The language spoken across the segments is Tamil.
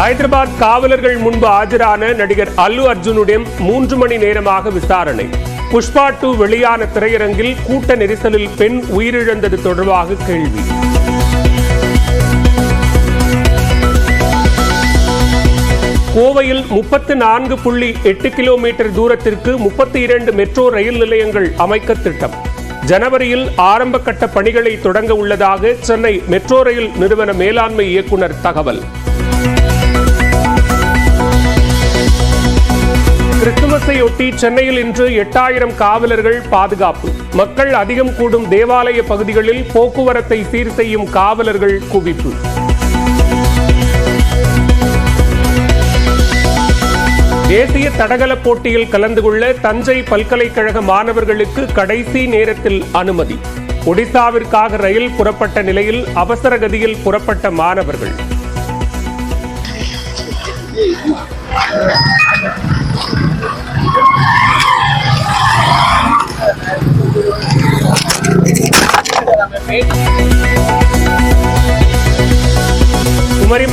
ஹைதராபாத் காவலர்கள் முன்பு ஆஜரான நடிகர் அல்லு அர்ஜுனுடன் மூன்று மணி நேரமாக விசாரணை. புஷ்பா டூ வெளியான திரையரங்கில் கூட்ட நெரிசலில் பெண் உயிரிழந்தது தொடர்பாக கேள்வி. கோவையில் முப்பத்து நான்கு புள்ளி எட்டு கிலோமீட்டர் தூரத்திற்கு முப்பத்தி இரண்டு மெட்ரோ ரயில் நிலையங்கள் அமைக்க திட்டம். ஜனவரியில் ஆரம்ப கட்ட பணிகளை தொடங்க உள்ளதாக சென்னை மெட்ரோ ரயில் நிறுவன மேலாண்மை இயக்குனர் தகவல். தினத்தையொட்டி சென்னையில் இன்று எட்டாயிரம் காவலர்கள் பாதுகாப்பு. மக்கள் அதிகம் கூடும் தேவாலய பகுதிகளில் போக்குவரத்தை சீர் செய்யும் காவலர்கள் குவிப்பு. தேசிய தடகள போட்டியில் கலந்து கொள்ள தஞ்சை பல்கலைக்கழக மாணவர்களுக்கு கடைசி நேரத்தில் அனுமதி. ஒடிசாவிற்காக ரயில் புறப்பட்ட நிலையில் அவசர கதியில் புறப்பட்ட மாணவர்கள்.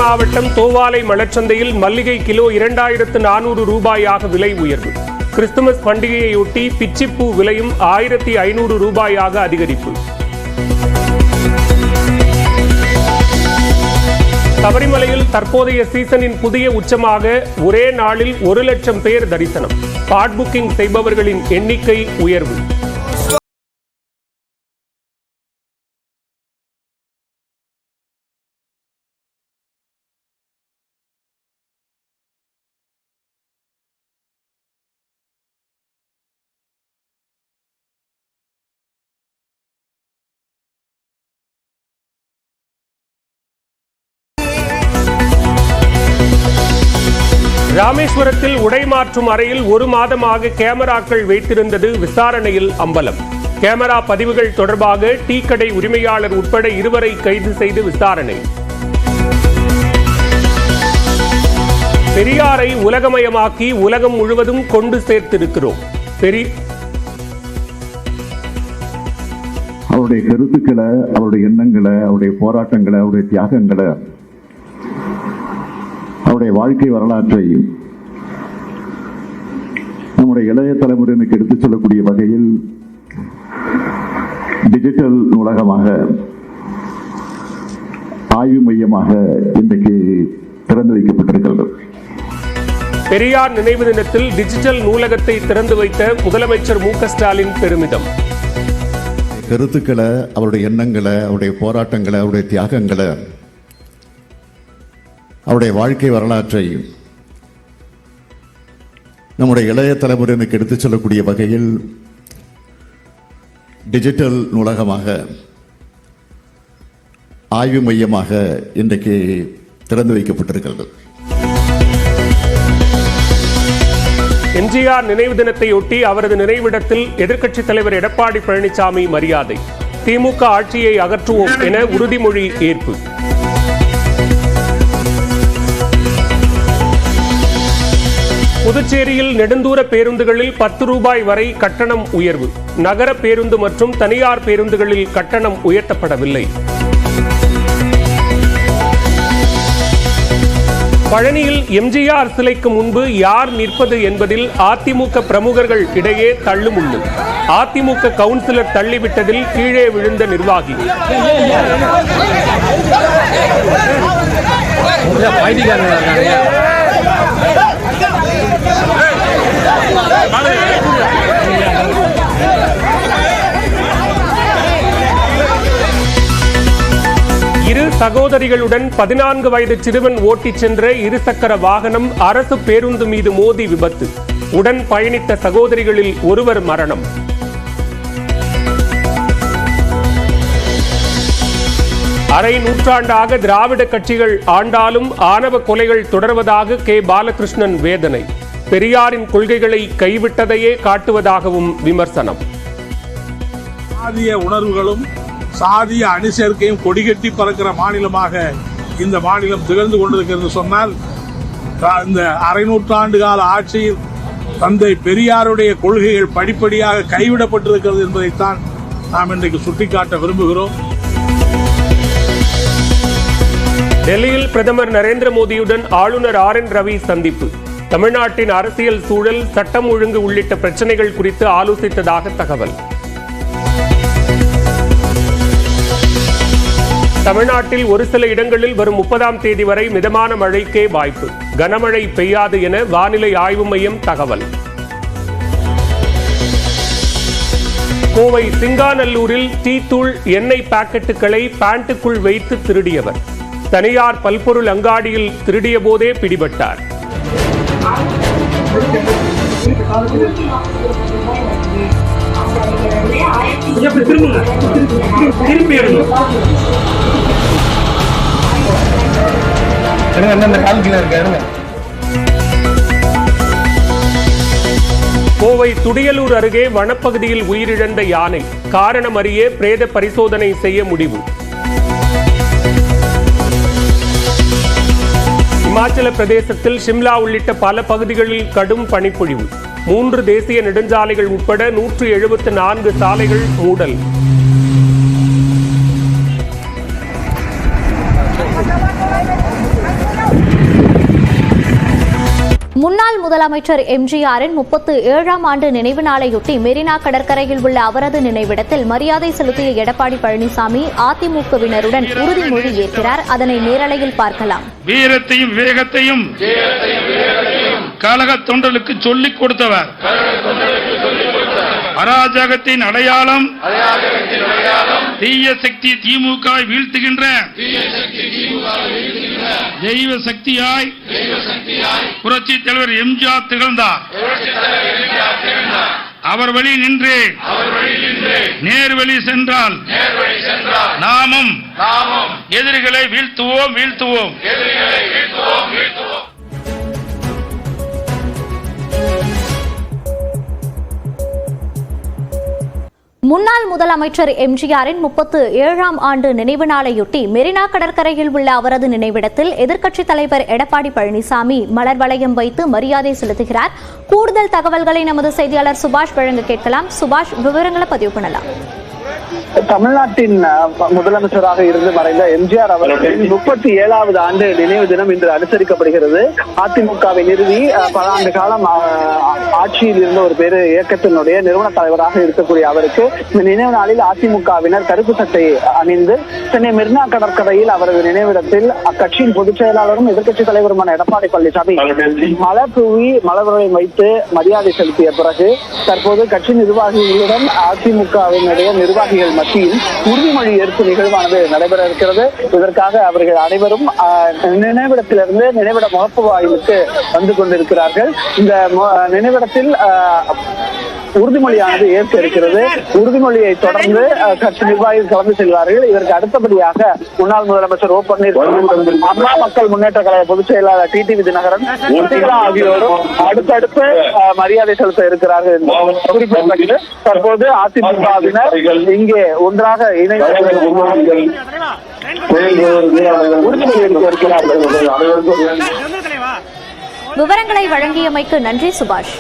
மாவட்டம் தோவாலை மலர்ச்சந்தையில் மல்லிகை கிலோ இரண்டாயிரத்து நானூறு ரூபாயாக விலை உயர்வு. கிறிஸ்துமஸ் பண்டிகையையொட்டி பிச்சிப்பூ விலையும் ஆயிரத்தி ஐநூறு ரூபாயாக அதிகரிப்பு. சபரிமலையில் தற்போதைய சீசனின் புதிய உச்சமாக ஒரே நாளில் ஒரு லட்சம் பேர் தரிசனம். ஸ்பாட் புக்கிங் செய்பவர்களின் எண்ணிக்கை உயர்வு. ராமேஸ்வரத்தில் உடை மாற்றும் அறையில் ஒரு மாதமாக கேமராக்கள் வைத்திருந்தது விசாரணையில் அம்பலம். கேமரா பதிவுகள் தொடர்பாக டீ கடை உரிமையாளர் உட்பட இருவரை கைது செய்து விசாரணை. பெரியாரை உலகமயமாக்கி உலகம் முழுவதும் கொண்டு சேர்த்திருக்கிறோம். பெரி அவருடைய கருத்துக்களை அவருடைய எண்ணங்களை அவருடைய போராட்டங்களை அவருடைய தியாகங்களை அவருடைய வாழ்க்கை வரலாற்றை நம்முடைய இளைய தலைமுறையினருக்கு எடுத்துச் சொல்லக்கூடிய வகையில் டிஜிட்டல் நூலகமாக ஆய்வு மையமாக இன்றைக்கு திறந்து வைக்கப்பட்டிருக்கிறது பெரியார் நினைவு தினத்தில் டிஜிட்டல் நூலகத்தை திறந்து வைத்த முதலமைச்சர் மு ஸ்டாலின் பெருமிதம். கருத்துக்களை அவருடைய எண்ணங்களை அவருடைய போராட்டங்களை அவருடைய தியாகங்களை அவருடைய வாழ்க்கை வரலாற்றை நம்முடைய இளைய தலைமுறையினருக்கு எடுத்துச் சொல்லக்கூடிய வகையில் டிஜிட்டல் நூலகமாக ஆய்வு மையமாக இன்றைக்கு திறந்து வைக்கப்பட்டிருக்கிறது. எம்ஜிஆர் நினைவு தினத்தையொட்டி அவரது நினைவிடத்தில் எதிர்க்கட்சித் தலைவர் எடப்பாடி பழனிசாமி மரியாதை. திமுக ஆட்சியை அகற்றுவோம் என உறுதிமொழி ஏற்பு. புதுச்சேரியில் நெடுந்தூர பேருந்துகளில் பத்து ரூபாய் வரை கட்டணம் உயர்வு. நகர பேருந்து மற்றும் தனியார் பேருந்துகளில் கட்டணம் உயர்த்தப்படவில்லை. பழனியில் எம்ஜிஆர் சிலைக்கு முன்பு யார் நிற்பது என்பதில் அதிமுக பிரமுகர்கள் இடையே தள்ளுமுள்ளு. அதிமுக கவுன்சிலர் தள்ளிவிட்டதில் கீழே விழுந்த நிர்வாகி. இரு சகோதரிகளுடன் பதினான்கு வயது சிறுவன் ஓட்டிச் சென்ற இருசக்கர வாகனம் அரசு பேருந்து மீது மோதி விபத்து. உடன் பயணித்த சகோதரிகளில் ஒருவர் மரணம். அரை நூற்றாண்டாக திராவிட கட்சிகள் ஆண்டாலும் ஆணவ கொலைகள் தொடர்வதாக கே. பாலகிருஷ்ணன் வேதனை. பெரியாரின் கொள்கைகளை கைவிட்டதையே காட்டுவதாகவும் விமர்சனம். சாதிய உணர்வுகளும் சாதிய அணிசேர்க்கையும் கொடிகட்டி பறக்கிற மாநிலமாக இந்த மாநிலம் திகழ்ந்து கொண்டிருக்கிறது சொன்னால் இந்த அரை நூற்றாண்டு கால ஆட்சியில் தந்தை பெரியாருடைய கொள்கைகள் படிப்படியாக கைவிடப்பட்டிருக்கிறது என்பதைத்தான் நாம் இன்றைக்கு சுட்டிக்காட்ட விரும்புகிறோம். டெல்லியில் பிரதமர் நரேந்திர மோடியுடன் ஆளுநர் ஆர் என் ரவி சந்திப்பு. தமிழ்நாட்டின் அரசியல் சூழல் சட்டம் ஒழுங்கு உள்ளிட்ட பிரச்சனைகள் குறித்து ஆலோசித்ததாக தகவல். தமிழ்நாட்டில் ஒரு சில இடங்களில் வரும் முப்பதாம் தேதி வரை மிதமான மழைக்கே வாய்ப்பு. கனமழை பெய்யாது என வானிலை ஆய்வு மையம் தகவல். கோவை சிங்காநல்லூரில் டீத்தூள் எண்ணெய் பாக்கெட்டுகளை பேண்ட்டுக்குள் வைத்து திருடியவர். தனியார் பல்பொருள் அங்காடியில் திருடிய போதே பிடிபட்டார். கால் கீழே கோவை துடியலூர் அருகே வனப்பகுதியில் உயிரிழந்த யானை. காரணம் அறிய பிரேத பரிசோதனை செய்ய முடிவு. இமாச்சல பிரதேசத்தில் சிம்லா உள்ளிட்ட பல பகுதிகளில் கடும் பனிப்பொழிவு. மூன்று தேசிய நெடுஞ்சாலைகள் உட்பட நூற்று எழுபத்து நான்கு சாலைகள் மூடல். முன்னாள் முதலமைச்சர் எம்ஜிஆரின் முப்பத்து ஏழாம் ஆண்டு நினைவு நாளையொட்டி மெரினா கடற்கரையில் உள்ள அவரது நினைவிடத்தில் மரியாதை செலுத்திய எடப்பாடி பழனிசாமி அதிமுகவினருடன் உறுதிமொழி ஏற்கிறார். அதனை நேரலையில் பார்க்கலாம். வீரத்தையும் விவேகத்தையும் கழக தொண்டர்களுக்கு சொல்லிக் கொடுத்தவர். அராஜகத்தின் அடையாளம். தீய சக்தி திமுக வீழ்த்துகின்ற. தெய்வ சக்தியாய் புரட்சி தலைவர் எம்ஜிஆர் திகழ்ந்தார். அவர் வழி நின்று. நேர் வழி சென்றால். நாமும் எதிரிகளை வீழ்த்துவோம் வீழ்த்துவோம். முன்னாள் முதலமைச்சர் எம்ஜிஆரின் முப்பத்து ஏழாம் ஆண்டு நினைவு நாளையொட்டி மெரினா கடற்கரையில் உள்ள அவரது நினைவிடத்தில் எதிர்க்கட்சித் தலைவர் எடப்பாடி பழனிசாமி மலர் வளையம் வைத்து மரியாதை செலுத்துகிறார். கூடுதல் தகவல்களை நமது செய்தியாளர் சுபாஷ் வழங்க கேட்கலாம். சுபாஷ் விவரங்களை பதிவு பண்ணலாம். தமிழ்நாட்டின் முதலமைச்சராக இருந்து மறைந்த எம்ஜிஆர் அவர்களின் முப்பத்தி ஏழாவது ஆண்டு நினைவு தினம் இன்று அனுசரிக்கப்படுகிறது. அதிமுகவை நிறுவி பல ஆண்டு காலம் ஆட்சியில் இருந்த ஒரு பெரு இயக்கத்தினுடைய நிறுவன தலைவராக இருக்கக்கூடிய அவருக்கு இந்த நினைவு நாளில் அதிமுகவினர் கருப்பு சட்டை அணிந்து சென்னை மெரினா கடற்கரையில் அவரது நினைவிடத்தில் அக்கட்சியின் பொதுச் செயலாளரும் எதிர்க்கட்சித் தலைவருமான எடப்பாடி பழனிசாமி மலர் தூவி மலர்வரை வைத்து மரியாதை செலுத்திய பிறகு தற்போது கட்சி நிர்வாகிகளுடன் அதிமுகவினுடைய நிர்வாகிகள் மத்தியில் உறுதிமொழி ஏற்பு நிகழ்வானது நடைபெற இருக்கிறது. இதற்காக அவர்கள் அனைவரும் நினைவிடத்திலிருந்து நினைவிட முகப்பு வாயிலுக்கு வந்து கொண்டிருக்கிறார்கள். இந்த நினைவிடத்தில் உறுதிமொழியானது ஏற்க இருக்கிறது உறுதிமொழியை தொடர்ந்து கட்சி நிர்வாகிகள் கலந்து செல்வார்கள். இதற்கு அடுத்தபடியாக முன்னாள் முதலமைச்சர் ஓ பன்னீர்செல்வம் அம்மா மக்கள் முன்னேற்ற கழக பொதுச் செயலாளர் டி டி தினகரன் ஆகியோரும் அடுத்தடுத்து மரியாதை செலுத்த இருக்கிறார்கள் என்பது குறிப்பிடத்தக்கது. தற்போது அதிமுகவினர் இங்கே ஒன்றாக இணைந்து விவரங்களை வழங்கியமைக்கு நன்றி சுபாஷ்.